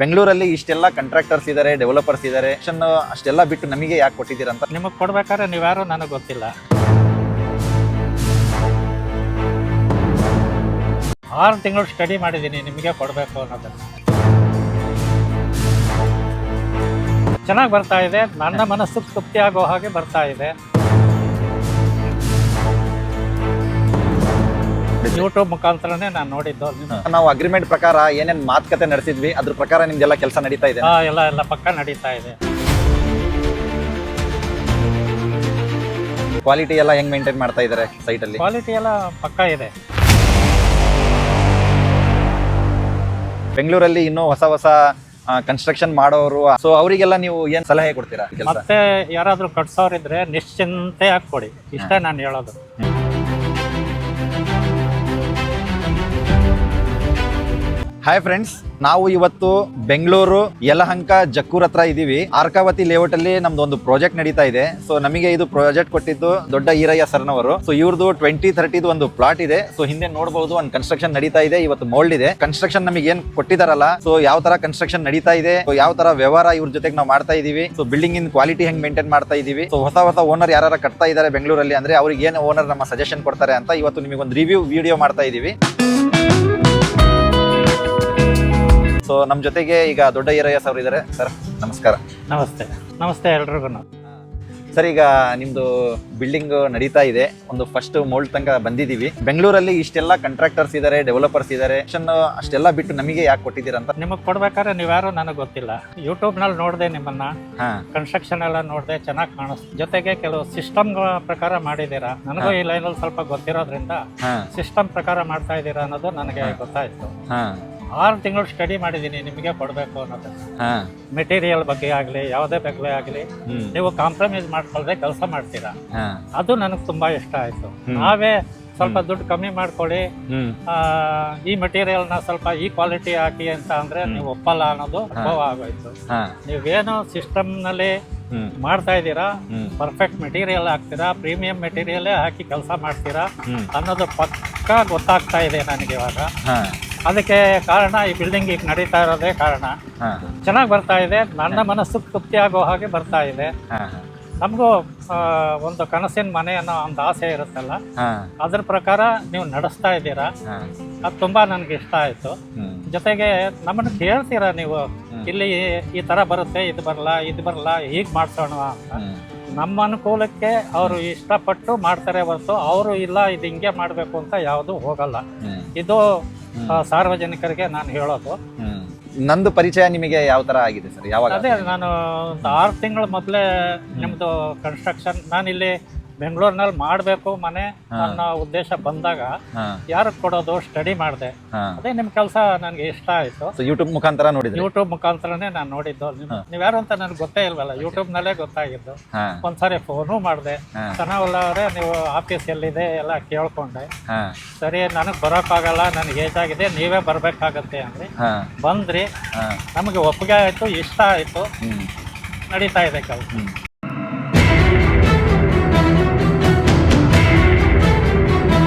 ಬೆಂಗಳೂರಲ್ಲಿ ಇಷ್ಟೆಲ್ಲ ಕಾಂಟ್ರಾಕ್ಟರ್ಸ್ ಇದ್ದಾರೆ ಡೆವಲಪರ್ಸ್ ಇದ್ದಾರೆ ಅಷ್ಟೆಲ್ಲ ಬಿಟ್ಟು ನಮಗೆ ಯಾಕೆ ಕೊಟ್ಟಿದ್ದೀರಾ ಅಂತ? ನಿಮಗೆ ಕೊಡ್ಬೇಕಾದ್ರೆ ನೀವ್ಯಾರು ನನಗೆ ಗೊತ್ತಿಲ್ಲ. ಆರು ತಿಂಗಳು ಸ್ಟಡಿ ಮಾಡಿದ್ದೀನಿ ನಿಮಗೆ ಕೊಡಬೇಕು ಅನ್ನೋದನ್ನ. ಚೆನ್ನಾಗಿ ಬರ್ತಾ ಇದೆ ನನ್ನ ಮನಸ್ಸು ತೃಪ್ತಿ ಆಗೋ ಹಾಗೆ ಬರ್ತಾ ಇದೆ. ಯೂಟ್ಯೂಬ್ ಮುಖಾಂತರನೇ ನಾನು ನೋಡಿದ್ದು ನಾವು ಅಗ್ರಿಮೆಂಟ್ ಪ್ರಕಾರ ಏನೇನ್ ಮಾತುಕತೆ ನಡೆಸಿದ್ವಿ ಅದ್ರ ಪ್ರಕಾರ ನಿಮ್ದೆಲ್ಲ ಕೆಲಸ ನಡೀತಾ ಇದೆ. ಆ, ಎಲ್ಲ ಎಲ್ಲ ಪಕ್ಕ ನಡೀತಾ ಇದೆ. ಕ್ವಾಲಿಟಿ ಎಲ್ಲ ಹೆಂಗ್ ಮೇಂಟೈನ್ ಮಾಡ್ತಾ ಇದ್ದಾರೆ ಸೈಟ್ ಅಲ್ಲಿ? ಕ್ವಾಲಿಟಿ ಎಲ್ಲ ಪಕ್ಕ ಇದೆ. ಬೆಂಗಳೂರಲ್ಲಿ ಇನ್ನೂ ಹೊಸ ಹೊಸ ಕನ್ಸ್ಟ್ರಕ್ಷನ್ ಮಾಡೋರು ಸೊ ಅವರಿಗೆಲ್ಲ ನೀವು ಏನ್ ಸಲಹೆ ಕೊಡ್ತೀರಾ ಕೆಲಸ? ಮತ್ತೆ ಯಾರಾದ್ರೂ ಕಟ್ಸೋರಿದ್ರೆ ನಿಶ್ಚಿಂತೆ ಹಾಕೊಡಿ ಇಷ್ಟೇ ನಾನು ಹೇಳೋದು. ಹಾಯ್ ಫ್ರೆಂಡ್ಸ್ ನಾವು ಇವತ್ತು ಬೆಂಗಳೂರು, ಯಲಹಂಕ, ಜಕ್ಕೂರ್ ಹತ್ರ ಇದೀವಿ. ಆರ್ಕಾವತಿ ಲೇಔಟ್ ಅಲ್ಲಿ ನಮ್ದು ಒಂದು ಪ್ರಾಜೆಕ್ಟ್ ನಡೀತಾ ಇದೆ. ಸೊ ನಮಗೆ ಇದು ಪ್ರಾಜೆಕ್ಟ್ ಕೊಟ್ಟಿದ್ದು ದೊಡ್ಡ ಈರಯ್ಯ ಸರ್ನವರು. ಸೊ ಇವ್ರದ್ದು ಟ್ವೆಂಟಿ ಥರ್ಟಿದು ಒಂದು ಪ್ಲಾಟ್ ಇದೆ. ಸೊ ಹಿಂದೆ ನೋಡಬಹುದು ಒಂದು ಕನ್ಸ್ಟ್ರಕ್ಷನ್ ನಡೀತಾ ಇದೆ. ಇವತ್ತು ಮೋಲ್ಡ್ ಇದೆ. ಕನ್ಸ್ಟ್ರಕ್ಷನ್ ನಮಗೆ ಏನ್ ಕೊಟ್ಟಿದಾರಲ್ಲ ಸೊ ಯಾವ ತರ ಕನ್ಸ್ಟ್ರಕ್ಷನ್ ನಡೀತಾ ಇದೆ ಸೊ ಯಾವ ತರ ವ್ಯವಹಾರ ಇವ್ರ ಜೊತೆಗೆ ನಾವು ಮಾಡ್ತಾ ಇದೀವಿ. ಸೊ ಬಿಲ್ಡಿಂಗ್ ಇನ್ ಕ್ವಾಲಿಟಿ ಹೆಂಗ್ ಮೇಂಟೈನ್ ಮಾಡ್ತಾ ಇದೀವಿ. ಸೊ ಹೊಸ ಹೊಸ ಓನರ್ ಯಾರು ಕಟ್ತಾ ಇದ್ದಾರೆ ಬೆಂಗಳೂರಲ್ಲಿ, ಅಂದ್ರೆ ಅವ್ರಿಗೆ ಏನು ಓನರ್ ನಮ್ಮ ಸಜೆಷನ್ ಕೊಡ್ತಾರೆ ಅಂತ ಇವತ್ತು ನಿಮಗೆ ಒಂದು ರಿವ್ಯೂ ವಿಡಿಯೋ ಮಾಡ್ತಾ ಇದೀವಿ. ಸೊ ನಮ್ಮ ಜೊತೆಗೆ ಈಗ ದೊಡ್ಡ ಈರಯ್ಯ ಸರ್ ಇದ್ದಾರೆ ಸರ್ ನಮಸ್ಕಾರ. ನಮಸ್ತೆ. ನಮಸ್ತೆ ಎಲ್ರಿಗೂ. ಸರ್ ಈಗ ನಿಮ್ದು ಬಿಲ್ಡಿಂಗ್ ನಡೀತಾ ಇದೆ. ಒಂದು ಫಸ್ಟ್ ಮೋಲ್ಡ್ ತನಕ ಬಂದಿದ್ದೀವಿ ಬೆಂಗಳೂರಲ್ಲಿ ಇಷ್ಟೆಲ್ಲ ಕಾಂಟ್ರಾಕ್ಟರ್ಸ್ ಇದ್ದಾರೆ ಡೆವಲಪರ್ಸ್ ಇದ್ದಾರೆ ಅಷ್ಟೆಲ್ಲ ಬಿಟ್ಟು ನಮಗೆ ಯಾಕೆ ಕೊಟ್ಟಿದ್ದೀರಾ ಅಂತ? ನಿಮಗೆ ಕೊಡ್ಬೇಕಾದ್ರೆ ನೀವ್ಯಾರು ನನಗೆ ಗೊತ್ತಿಲ್ಲ. ಯೂಟ್ಯೂಬ್ನಲ್ಲಿ ನೋಡಿದೆ ನಿಮ್ಮನ್ನ. ಕನ್ಸ್ಟ್ರಕ್ಷನ್ ಎಲ್ಲ ನೋಡಿದೆ ಚೆನ್ನಾಗಿ ಕಾಣಿಸ್ತು. ಜೊತೆಗೆ ಕೆಲವು ಸಿಸ್ಟಮ್ ಪ್ರಕಾರ ಮಾಡಿದ್ದೀರಾ? ನನಗೂ ಈ ಲೈನಲ್ಲಿ ಸ್ವಲ್ಪ ಗೊತ್ತಿರೋದ್ರಿಂದ ಸಿಸ್ಟಮ್ ಪ್ರಕಾರ ಮಾಡ್ತಾ ಇದ್ದೀರಾ ಅನ್ನೋದು ನನಗೆ ಗೊತ್ತಾಯ್ತು. ಆರು ತಿಂಗಳು ಸ್ಟಡಿ ಮಾಡಿದ್ದೀನಿ ನಿಮಗೆ ಕೊಡಬೇಕು ಅನ್ನೋದು ಹಾ. ಮೆಟೀರಿಯಲ್ ಬಗ್ಗೆ ಆಗಲಿ ಯಾವುದೇ ಬಗ್ಗೆ ಆಗಲಿ ಹ್ಮ್. ನೀವು ಕಾಂಪ್ರಮೈಸ್ ಮಾಡ್ಕೊಳ್ದೆ ಕೆಲಸ ಮಾಡ್ತೀರಾ? ಹಾ. ಅದು ನನಗೆ ತುಂಬಾ ಇಷ್ಟ ಆಯಿತು. ನಾವೇ ಸ್ವಲ್ಪ ದುಡ್ಡು ಕಮ್ಮಿ ಮಾಡ್ಕೊಳ್ಳಿ ಆ, ಈ ಮೆಟೀರಿಯಲ್ನ ಸ್ವಲ್ಪ ಈ ಕ್ವಾಲಿಟಿ ಹಾಕಿ ಅಂತ ಅಂದರೆ ನೀವು ಒಪ್ಪಲ್ಲ ಅನ್ನೋದು ಅನುಭವ ಆಗೋಯ್ತು. ಹಾ. ನೀವೇನು ಸಿಸ್ಟಮ್ನಲ್ಲಿ ಮಾಡ್ತಾ ಇದ್ದೀರಾ ಹ್ಮ್. ಪರ್ಫೆಕ್ಟ್ ಮೆಟೀರಿಯಲ್ ಹಾಕ್ತೀರಾ ಪ್ರೀಮಿಯಂ ಮೆಟೀರಿಯಲ್ಲೇ ಹಾಕಿ ಕೆಲಸ ಮಾಡ್ತೀರಾ ಹ್ಮ್. ಅನ್ನೋದು ಪಕ್ಕ ಗೊತ್ತಾಗ್ತಾ ಇದೆ ನನಗೆ ಇವಾಗ. ಹಾ. ಅದಕ್ಕೆ ಕಾರಣ ಈ ಬಿಲ್ಡಿಂಗ್ ಈಗ ನಡೀತಾ ಇರೋದೇ ಕಾರಣ. ಚೆನ್ನಾಗಿ ಬರ್ತಾ ಇದೆ. ನನ್ನ ಮನಸ್ಸು ತೃಪ್ತಿ ಆಗೋ ಹಾಗೆ ಬರ್ತಾ ಇದೆ. ನಮಗೂ ಒಂದು ಕನಸಿನ ಮನೆ ಅನ್ನೋ ಒಂದು ಆಸೆ ಇರುತ್ತಲ್ಲ? ಅದ್ರ ಪ್ರಕಾರ ನೀವು ನಡೆಸ್ತಾ ಇದ್ದೀರಾ? ಅದು ತುಂಬಾ ನನಗೆ ಇಷ್ಟ ಆಯಿತು. ಜೊತೆಗೆ ನಮ್ಮನ್ನು ಕೇಳ್ತೀರಾ ನೀವು? ಇಲ್ಲಿ ಈ ಥರ ಬರುತ್ತೆ ಇದು ಬರಲ್ಲ ಇದು ಬರಲ್ಲ ಹೀಗೆ ಮಾಡ್ಸೋಣ ಅಂತ. ನಮ್ಮ ಅನುಕೂಲಕ್ಕೆ ಅವರು ಇಷ್ಟಪಟ್ಟು ಮಾಡ್ತಾರೆ ಹೊರತು ಅವರು ಇಲ್ಲ ಇದು ಹಿಂಗೆ ಮಾಡಬೇಕು ಅಂತ ಯಾವುದು ಹೋಗಲ್ಲ. ಇದು ಸಾರ್ವಜನಿಕರಿಗೆ ನಾನು ಹೇಳೋದು. ನಂದು ಪರಿಚಯ ನಿಮಗೆ ಯಾವ ತರ ಆಗಿದೆ ಸರ್? ಯಾವಾಗ? ಅದೇ ನಾನು ಒಂದು ಆರು ತಿಂಗಳ ಮೊದಲೇ ನಿಮ್ಮದು ಕನ್ಸ್ಟ್ರಕ್ಷನ್ ನಾನಿಲ್ಲಿ ಬೆಂಗಳೂರಿನಲ್ಲಿ ಮಾಡಬೇಕು ಮನೆ ಅನ್ನೋ ಉದ್ದೇಶ ಬಂದಾಗ ಯಾರು ಕೊಡೋದು ಸ್ಟಡಿ ಮಾಡಿದೆ. ಅದೇ ನಿಮ್ಮ ಕೆಲಸ ನನಗೆ ಇಷ್ಟ ಆಯಿತು. ಯೂಟ್ಯೂಬ್ ಮುಖಾಂತರ ನೋಡಿದ್ರಿ? ಯೂಟ್ಯೂಬ್ ಮುಖಾಂತರನೇ ನಾನು ನೋಡಿದ್ದು. ನೀವು ನೀವ್ಯಾರು ಅಂತ ನನಗೆ ಗೊತ್ತೇ ಇಲ್ವಲ್ಲ ಯೂಟ್ಯೂಬ್ನಲ್ಲೇ ಗೊತ್ತಾಗಿದ್ದು. ಒಂದ್ಸರಿ ಫೋನು ಮಾಡಿದೆ. ಚೆನ್ನಾಗಲ್ಲ ಅವರೇ ನೀವು ಆಫೀಸ್ ಎಲ್ಲಿದೆ ಎಲ್ಲ ಕೇಳ್ಕೊಂಡೆ. ಸರಿ ನನಗೆ ಬರೋಕ್ಕಾಗಲ್ಲ ನನಗೆ ಏಜ್ ಆಗಿದೆ ನೀವೇ ಬರಬೇಕಾಗತ್ತೆ ಅಂದ್ರೆ. ಬಂದ್ರಿ. ನಮಗೆ ಒಪ್ಪಿಗೆ ಆಯಿತು ಇಷ್ಟ ಆಯಿತು. ನಡೀತಾ ಇದೆ ಕೆಲಸ.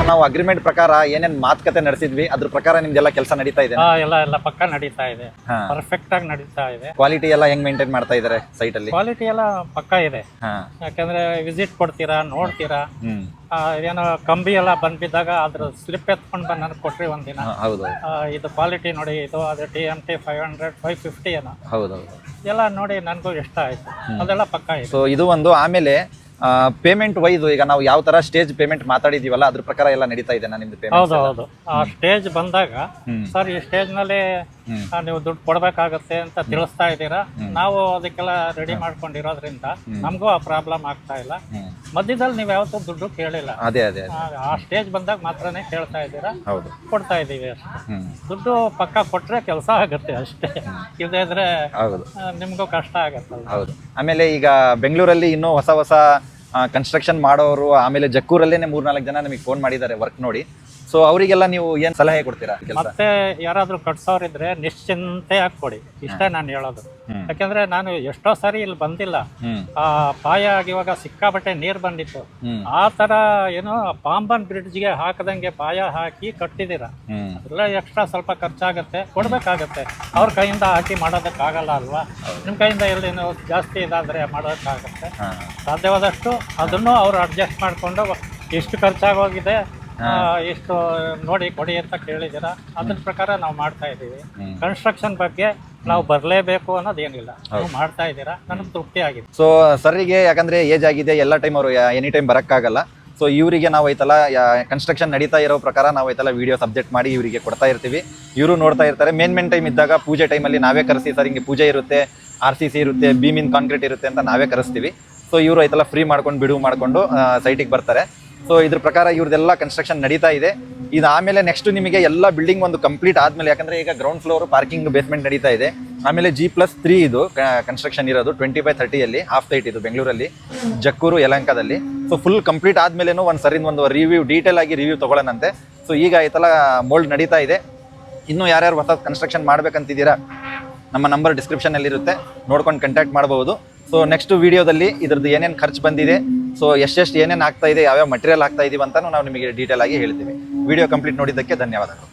ನಾವು ಅಗ್ರಿಮೆಂಟ್ ಪ್ರಕಾರ ಏನೇನ್ ಮಾತುಕತೆ ನಡೆಸಿದ್ವಿ ಅದ್ರ ಪ್ರಕಾರ ನಿಮ್ದೆಲ್ಲ ಕೆಲಸ ನಡೀತಾ ಇದೆ. ಎಲ್ಲ ಎಲ್ಲ ಪಕ್ಕ ನಡೀತಾ ಇದೆ. ಹಾ. ಪರ್ಫೆಕ್ಟ್ ಆಗಿ ನಡೀತಾ ಇದೆ. ಕ್ವಾಲಿಟಿ ಎಲ್ಲ ಹೆಂಗ್ ಮೇಂಟೈನ್ ಮಾಡ್ತಾ ಇದ್ದಾರೆ ಸೈಟ್ ಅಲ್ಲಿ? ಕ್ವಾಲಿಟಿ ಎಲ್ಲ ಪಕ್ಕ ಇದೆ. ಹಾ. ಯಾಕಂದ್ರೆ ವಿಸಿಟ್ ಕೊಡ್ತೀರಾ ನೋಡ್ತೀರಾ? ಹ್ಮ್. ಆ, ಏನೋ ಕಂಬಿ ಎಲ್ಲ ಬಂದ್ಬಿದ್ದಾಗ ಅದ್ರ ಸ್ಲಿಪ್ ಎತ್ಕೊಂಡು ಬಂದು ನನಗೆ ಕೊಟ್ರಿ ಒಂದಿನ. ಹಾ, ಹೌದು ಆ, ಇದು ಕ್ವಾಲಿಟಿ ನೋಡಿ ಇದು ಅದು T M T five hundred five fifty ಏನೋ. ಹೌದು ಹೌದು ಎಲ್ಲ ನೋಡಿ ನನಗೂ ಇಷ್ಟ ಆಯ್ತು. ಅದೆಲ್ಲ ಪಕ್ಕ ಇದೆ. ಸೊ ಇದು ಒಂದು ಆಮೇಲೆ ಪೇಮೆಂಟ್ ವೈಸ್ ಈಗ ನಾವು ಯಾವ ತರ ಸ್ಟೇಜ್ ಪೇಮೆಂಟ್ ಮಾತಾಡಿದೀವಲ್ಲ ಅದ್ರ ಪ್ರಕಾರ ಎಲ್ಲ ನಡೀತಾ ಇದೆ ನಿಮ್ದು ಹೌದು ಪೇಮೆಂಟ್ ಹೌದು ಆ ಸ್ಟೇಜ್ ಬಂದಾಗ ಸರ್ ಈ ಸ್ಟೇಜ್ನಲ್ಲಿ ಆ, ನೀವು ದುಡ್ಡು ಕೊಡ್ಬೇಕಾಗತ್ತೆ ಅಂತ ತಿಳಿಸ್ತಾ ಇದ್ದೀರಾ? ನಾವು ಅದಕ್ಕೆಲ್ಲ ರೆಡಿ ಮಾಡ್ಕೊಂಡಿರೋದ್ರಿಂದ ನಮಗೂ ಆ ಪ್ರಾಬ್ಲಮ್ ಆಗ್ತಾ ಇಲ್ಲ. ಹ್ಮ್. ಮಧ್ಯದಲ್ಲಿ ನೀವು ಯಾವತ್ತೂ ದುಡ್ಡು ಕೇಳಿಲ್ಲ. ಅದೇ ಅದೇ ಅದೇ. ಆ- ಆ ಸ್ಟೇಜ್ ಬಂದಾಗ ಮಾತ್ರನೇ ಕೇಳ್ತಾ ಇದ್ದೀರಾ? ಹೌದು. ಕೊಡ್ತಾ ಇದ್ದೀವಿ ಅಷ್ಟೇ. ಹ್ಮ್. ದುಡ್ಡು ಪಕ್ಕ ಕೊಟ್ರೆ ಕೆಲಸ ಆಗುತ್ತೆ ಅಷ್ಟೇ. ಇದೇ ಇದ್ರೆ ಹೌದು. ಆ, ನಿಮ್ಗೂ ಕಷ್ಟ ಆಗತ್ತಲ್ಲ ಹೌದು. ಆಮೇಲೆ ಈಗ ಬೆಂಗಳೂರಲ್ಲಿ ಇನ್ನೂ ಹೊಸ ಹೊಸ ಕನ್ಸ್ಟ್ರಕ್ಷನ್ ಮಾಡೋರು ಆಮೇಲೆ ಜಕ್ಕೂರಲ್ಲೇನೆ ಮೂರ್ನಾಲ್ಕು ಜನ ನಮಗೆ ಫೋನ್ ಮಾಡಿದ್ದಾರೆ ವರ್ಕ್ ನೋಡಿ. ಸೊ ಅವರಿಗೆಲ್ಲ ನೀವು ಏನ್ ಸಲಹೆ ಕೊಡ್ತೀರಾ ಕೆಲಸ? ಮತ್ತೆ ಯಾರಾದ್ರೂ ಕಟ್ಸೋರಿದ್ರೆ ನಿಶ್ಚಿಂತೆ ಕೊಡಿ ಇಷ್ಟೇ ನಾನು ಹೇಳೋದು. ಯಾಕೆಂದ್ರೆ ನಾನು ಎಷ್ಟೋ ಸಾರಿ ಇಲ್ಲಿ ಬಂದಿಲ್ಲ. ಆ ಪಾಯ ಆಗಿವಾಗ ಸಿಕ್ಕಾಬಟ್ಟೆ ನೀರ್ ಬಂದಿತ್ತು. ಆ ತರ ಏನೋ ಪಾಂಬನ್ ಬ್ರಿಡ್ಜ್ಗೆ ಹಾಕದಂಗೆ ಪಾಯ ಹಾಕಿ ಕಟ್ಟಿದಿರ ಎಲ್ಲ ಎಕ್ಸ್ಟ್ರಾ ಸ್ವಲ್ಪ ಖರ್ಚಾಗತ್ತೆ ಕೊಡ್ಬೇಕಾಗತ್ತೆ. ಅವ್ರ ಕೈಯಿಂದ ಹಾಕಿ ಮಾಡೋದಕ್ಕಾಗಲ್ಲ ಅಲ್ವಾ? ನಿಮ್ಮ ಕೈಯಿಂದ ಎಲ್ಲಿ ಜಾಸ್ತಿ ಇದಾದ್ರೆ ಮಾಡೋದಕ್ಕಾಗತ್ತೆ. ಸಾಧ್ಯವಾದಷ್ಟು ಅದನ್ನು ಅವ್ರು ಅಡ್ಜಸ್ಟ್ ಮಾಡಿಕೊಂಡು ಎಷ್ಟು ಖರ್ಚಾಗೋಗಿದೆ ಎಷ್ಟು ನೋಡಿ ಕೊಡಿ ಅಂತ ಕೇಳಿದ್ದೀರಾ. ಅದ್ರ ಪ್ರಕಾರ ನಾವು ಮಾಡ್ತಾ ಇದ್ದೀವಿ. ಹ್ಮ್. ಕನ್ಸ್ಟ್ರಕ್ಷನ್ ಬಗ್ಗೆ ನಾವು ಬರಲೇಬೇಕು ಅನ್ನೋದೇನಿಲ್ಲ ನೀವು ಮಾಡ್ತಾ ಇದ್ದೀರಾ. ನನಗೆ ತೃಪ್ತಿ ಆಗಿದೆ. ಸೊ ಸರಿಗೆ ಯಾಕಂದ್ರೆ ಏಜ್ ಆಗಿದೆ ಎಲ್ಲ ಟೈಮ್ ಅವರು ಎನಿ ಟೈಮ್ ಬರೋಕ್ಕಾಗಲ್ಲ. ಸೊ ಇವರಿಗೆ ನಾವು ಐತಲ್ಲ ಕನ್ಸ್ಟ್ರಕ್ಷನ್ ನಡೀತಾ ಇರೋ ಪ್ರಕಾರ ನಾವು ಐತಲ್ಲ ವಿಡಿಯೋ ಸಬ್ಜೆಕ್ಟ್ ಮಾಡಿ ಇವರಿಗೆ ಕೊಡ್ತಾ ಇರ್ತೀವಿ. ಇವರು ನೋಡ್ತಾ ಇರ್ತಾರೆ. ಮೇನ್ ಮೇನ್ ಟೈಮ್ ಇದ್ದಾಗ ಪೂಜೆ ಟೈಮಲ್ಲಿ ನಾವೇ ಕರೆಸಿ ಸರ್ ಹಿಂಗೆ ಪೂಜೆ ಇರುತ್ತೆ ಆರ್ ಸಿ ಸಿ ಇರುತ್ತೆ ಬೀಮಿನ್ ಕಾಂಕ್ರೀಟ್ ಇರುತ್ತೆ ಅಂತ ನಾವೇ ಕರೆಸ್ತೀವಿ. ಸೊ ಇವರು ಐತಲ್ಲ ಫ್ರೀ ಮಾಡ್ಕೊಂಡು ಬಿಡುವು ಮಾಡಿಕೊಂಡು ಸೈಟಿಗೆ ಬರ್ತಾರೆ. ಸೊ ಇದ್ರ ಪ್ರಕಾರ ಇವ್ರದೆಲ್ಲ ಕನ್ಸ್ಟ್ರಕ್ಷನ್ ನಡೀತಾ ಇದೆ. ಇದು ಆಮೇಲೆ ನೆಕ್ಸ್ಟ್ ನಿಮಗೆ ಎಲ್ಲ ಬಿಲ್ಡಿಂಗ್ ಒಂದು ಕಂಪ್ಲೀಟ್ ಆದ್ಮೇಲೆ, ಯಾಕಂದ್ರೆ ಈಗ ಗ್ರೌಂಡ್ ಫ್ಲೋರ್ ಪಾರ್ಕಿಂಗ್ ಬೇಸ್ಮೆಂಟ್ ನಡೀತಾ ಇದೆ. ಆಮೇಲೆ ಜಿ ಪ್ಲಸ್ ತ್ರೀ ಇದು ಕನ್ಸ್ಟ್ರಕ್ಷನ್ ಇರೋದು ಟ್ವೆಂಟಿ ಬೈ ಥರ್ಟಿಯಲ್ಲಿ ಹಾಫ್ ಸೈಟ್ ಇದು ಬೆಂಗಳೂರಲ್ಲಿ, ಜಕ್ಕೂರು, ಯಲಂಕದಲ್ಲಿ. ಸೊ ಫುಲ್ ಕಂಪ್ಲೀಟ್ ಆದ್ಮೇಲೆ ಒಂದು ಸರಿ ಒಂದು ರಿವ್ಯೂ ಡೀಟೇಲ್ ಆಗಿ ರಿವ್ಯೂ ತಗೊಳ್ಳೋಣಂತೆ. ಸೊ ಈಗ ಈ ಐತಲ್ಲ ಮೋಲ್ಡ್ ನಡೀತಾ ಇದೆ. ಇನ್ನೂ ಯಾರ್ಯಾರು ಹೊಸ ಕನ್ಸ್ಟ್ರಕ್ಷನ್ ಮಾಡ್ಬೇಕಂತಿದ್ದೀರಾ? ನಮ್ಮ ನಂಬರ್ ಡಿಸ್ಕ್ರಿಪ್ಷನಲ್ಲಿ ಇರುತ್ತೆ ನೋಡ್ಕೊಂಡು ಕಂಟ್ಯಾಕ್ಟ್ ಮಾಡಬಹುದು ಸೊ ನೆಕ್ಸ್ಟ್ ವಿಡಿಯೋದಲ್ಲಿ ಇದ್ರದ್ದು ಏನೇನು ಖರ್ಚು ಬಂದಿದೆ ಸೊ ಎಷ್ಟೆಷ್ಟು ಏನೇನು ಆಗ್ತಾ ಇದೆ, ಯಾವ್ಯಾವ ಮಟೀರಿಯಲ್ ಆಗ್ತಾ ಇದೀವಿ ಅಂತಾನು ನಾವು ನಿಮಗೆ ಡೀಟೇಲ್ ಆಗಿ ಹೇಳ್ತೀವಿ. ವಿಡಿಯೋ ಕಂಪ್ಲೀಟ್ ನೋಡಿದ್ದಕ್ಕೆ ಧನ್ಯವಾದಗಳು.